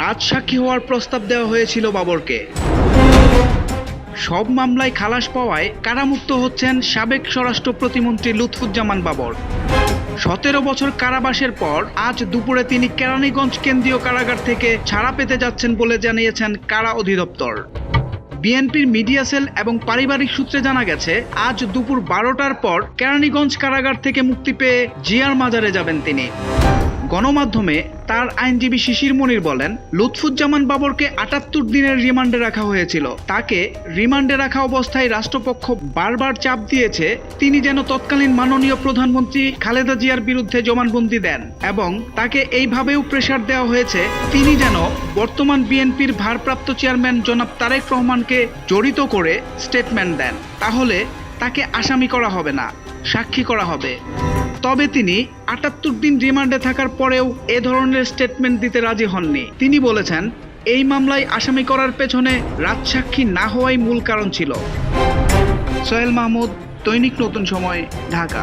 রাজসাক্ষী হওয়ার প্রস্তাব দেওয়া হয়েছিল বাবরকে। সব মামলায় খালাস পাওয়ায় কারামুক্ত হচ্ছেন সাবেক স্বরাষ্ট্র প্রতিমন্ত্রী লুৎফুজ্জামান বাবর। সতেরো বছর কারাবাসের পর আজ দুপুরে তিনি কেরানীগঞ্জ কেন্দ্রীয় কারাগার থেকে ছাড়া পেতে যাচ্ছেন বলে জানিয়েছেন কারা অধিদপ্তর। বিএনপির মিডিয়া সেল এবং পারিবারিক সূত্রে জানা গেছে, আজ দুপুর বারোটার পর কেরানীগঞ্জ কারাগার থেকে মুক্তি পেয়ে জিয়ার মাজারে যাবেন তিনি। গণমাধ্যমে তার আইনজীবী শিশির মনির বলেন, লুৎফুজ্জামান বাবরকে আটাত্তর দিনের রিমান্ডে রাখা হয়েছিল। তাকে রিমান্ডে রাখা অবস্থায় রাষ্ট্রপক্ষ বারবার চাপ দিয়েছে, তিনি যেন তৎকালীন মাননীয় প্রধানমন্ত্রী খালেদা জিয়ার বিরুদ্ধে জবানবন্দি দেন এবং তাকে এইভাবেও প্রেশার দেওয়া হয়েছে, তিনি যেন বর্তমান বিএনপির ভারপ্রাপ্ত চেয়ারম্যান জনাব তারেক রহমানকে জড়িত করে স্টেটমেন্ট দেন। তাহলে তাকে আসামি করা হবে না, সাক্ষী করা হবে। তবে তিনি আটাত্তর দিন রিমান্ডে থাকার পরেও এ ধরনের স্টেটমেন্ট দিতে রাজি হননি। তিনি বলেছেন, এই মামলায় আসামি করার পেছনে রাজসাক্ষী না হওয়াই মূল কারণ ছিল। সোহেল মাহমুদ, দৈনিক নতুন সময়, ঢাকা।